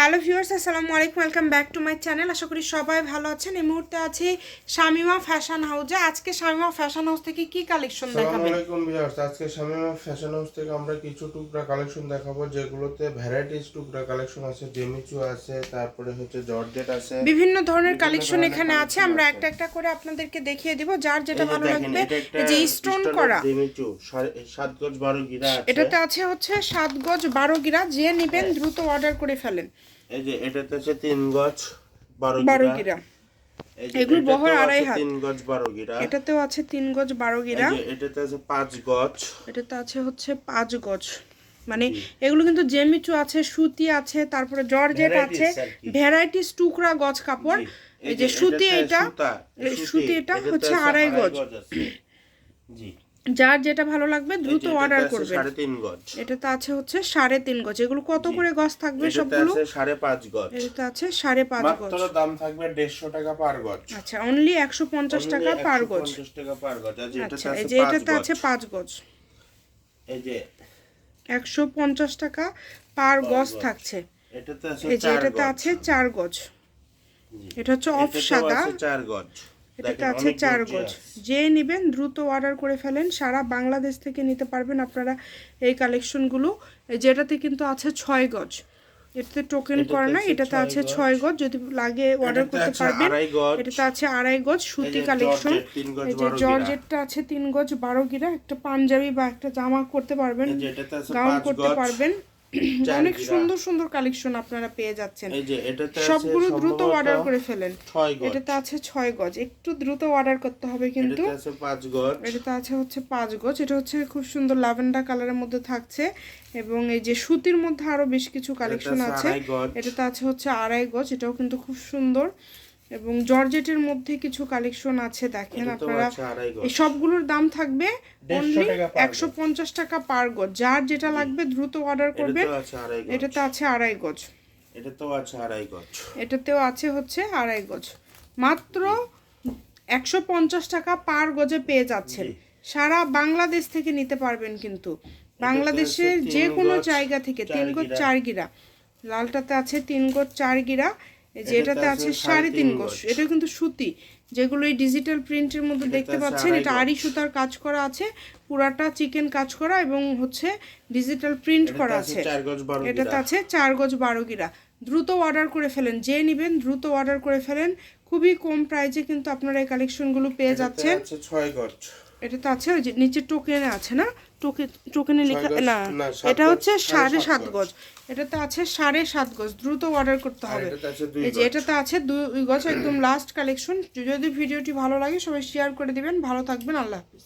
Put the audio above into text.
Hello viewers আসসালামু আলাইকুম welcome back to my channel. আশা করি সবাই ভালো আছেন। এই মুহূর্তে আছি শামিমা ফ্যাশন হাউসে আজকে শামিমা ফ্যাশন হাউস থেকে কি কালেকশন দেখাবেন? আলাইকুম ভিউয়ার্স আজকে শামিমা ফ্যাশন হাউস থেকে আমরা কিছু টুকরা কালেকশন দেখাবো যেগুলোতে ভ্যারাইটিস টুকরা কালেকশন আছে জেমিচু আছে তারপরে হচ্ছে জর্জেট আছে। বিভিন্ন ধরনের কালেকশন এখানে আছে। আমরা একটা একটা করে আপনাদেরকে দেখিয়ে দিব যার যেটা ভালো লাগবে যে স্টোন করা। জেমিচু সাড়ে- সাত গজ বারো গিরা এটাতে আছে হচ্ছে সাত গজ বারো গিরা। যে নেবেন। দ্রুত অর্ডার করে ফেলেন। এই যে এটাতে আছে তিন গজ বারো বারো গিরা। এগুলো বহর আড়াই হাত। তিন গজ বারো গিরা। এটাতেও আছে তিন গজ বারো গিরা। এটাতে আছে পাঁচ গজ। এটাতে আছে হচ্ছে পাঁচ গজ। মানে এগুলো কিন্তু জেমিচু আছে সুতি আছে তারপরে জর্জেট আছে। ভ্যারাইটিস টুকরা গজ কাপড়। এই যে সুতি এটা সুতি এটা হচ্ছে আড়াই গজ। যার যেটা ভালো লাগবে দ্রুত অর্ডার আছে করবেন। সাড়ে তিন গজ। এটাতে আছে হচ্ছে সাড়ে তিন গজ। এগুলো কত করে গজ থাকবে সবগুলো? সাড়ে পাঁচ গজ। এটাতে আছে সাড়ে পাঁচ গজ। মাত্র দাম থাকবে দেড়শো টাকা পার গজ। আচ্ছা অনলি একশো পঞ্চাশ টাকা পার গজ। 150 টাকা পার গজ। আচ্ছা এটাতে এই আছে যে এটাতে আছে পাঁচ গজ। এই যে একশো পঞ্চাশ টাকা পার গজ। থাকছে। এটাতে আছে এই যে এটাতে আছে চার গজ। এটা হচ্ছে অফ সাদা। চার গজ। এটাতে আছে চার গজ। যে নেবেন দ্রুত অর্ডার করে ফেলেন। সারা বাংলাদেশ থেকে নিতে পারবেন আপনারা এই কালেকশনগুলো যেটাতে কিন্তু আছে ছয় গজ। এটাতে টোকেন করা না এটাতে আছে ছয় গজ। যদি লাগে অর্ডার করতে পারবেন। এটাতে আছে আড়াই গজ সুতি কালেকশন জর্জেট, এই যে জর্জেটটা আছে তিন গজ বারো গিরা। একটা পাঞ্জাবি বা একটা জামা করতে পারবেন। গাউন করতে পারবেন। অনেক সুন্দর সুন্দর কালেকশন আপনারা পেয়ে যাচ্ছেন। এই যে এটাতে আছে সবগুলো দ্রুত অর্ডার করে ফেলেন। এটাতে আছে ছয় গজ। একটু দ্রুত অর্ডার করতে হবে কিন্তু। এটাতে আছে পাঁচ গজ। এটাতে আছে হচ্ছে পাঁচ গজ। এটা হচ্ছে খুব সুন্দর ল্যাভেন্ডার কালারের মধ্যে থাকছে। এবং এই যে সুতির মধ্যে আরও বেশ কিছু কালেকশন আছে। এটাতে আছে হচ্ছে আড়াই গজ। এটাও কিন্তু খুব সুন্দর। এবং জর্জেটের মধ্যে কিছু কালেকশন আছে দেখেন আপনারা। সবগুলোর দাম থাকবে 150 অনলি একশো পঞ্চাশ টাকা পার গজ। যার যেটা লাগবে দ্রুত অর্ডার করবেন গজ। এটাতে আছে আড়াই গজ। এটাতেও আছে আড়াই গজ। এটাতেও আছে হচ্ছে আড়াই গজ। মাত্র একশো পঞ্চাশ টাকা পার গজে পেয়ে যাচ্ছেন। সারা বাংলাদেশ থেকে নিতে পারবেন কিন্তু। বাংলাদেশের যে কোনো জায়গা থেকে তিন গজ চার গিরা। লালটাতে আছে তিন গজ চার গিরা। এই যে এটাতে আছে সাড়ে তিন গজ। এটা কিন্তু সুতি। যেগুলো এই ডিজিটাল প্রিন্টের মধ্যে দেখতে পাচ্ছেন এটা। আড়ি সুতার কাজ করা আছে পুরাটা চিকেন কাজ করা এবং হচ্ছে ডিজিটাল প্রিন্ট করা আছে এটাতে আছে চার গজ বারো গিরা। দ্রুত অর্ডার করে ফেলেন যে নেবেন দ্রুত অর্ডার করে ফেলেন। খুবই কম প্রাইজে কিন্তু আপনারা এই কালেকশনগুলো পেয়ে যাচ্ছেন। ছয় গজ। এটাতে আছে ওই যে নিচে টোকেনে আছে না? টোকে টোকেনে লেখা না এটা হচ্ছে সাড়ে সাত গজ। এটাতে আছে সাড়ে সাত গজ দ্রুত অর্ডার করতে হবে। এই যে এটা এটাতে আছে দুই গজ একদম লাস্ট কালেকশন যদি ভিডিওটি ভালো লাগে সবাই শেয়ার করে দিবেন। ভালো থাকবেন আল্লাহ হাফিজ।